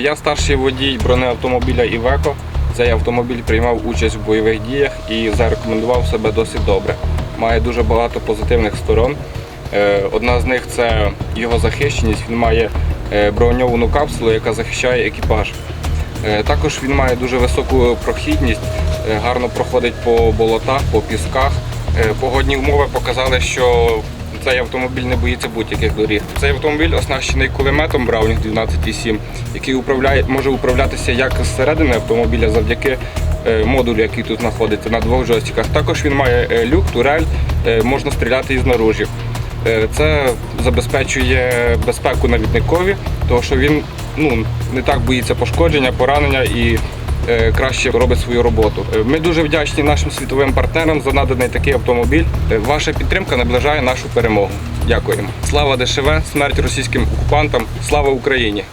Я старший водій бронеавтомобіля Івеко. Цей автомобіль приймав участь в бойових діях і зарекомендував себе досить добре. Має дуже багато позитивних сторон. Е, Одна з них це його захищеність. Він має е, броньовану капсулу, яка захищає екіпаж. Е, Також він має дуже високу прохідність, гарно проходить по болотах, по пісках. Погодні умови показали, що цей автомобіль не боїться будь-яких доріг. Цей автомобіль оснащений кулеметом Browning 12,7, який управляє, може управлятися як зсередини автомобіля завдяки е, модулю, який тут знаходиться на двох джойстиках. Також він має е, люк, турель, е, можна стріляти із наружі. Е, Це забезпечує безпеку навідникові, тому що він ну, не так боїться пошкодження, поранення і краще робить свою роботу. Е, Ми дуже вдячні нашим світовим партнерам за наданий такий автомобіль. Е, Ваша підтримка наближає нашу перемогу. Дякуємо. Слава ДШВ, смерть російським окупантам, слава Україні!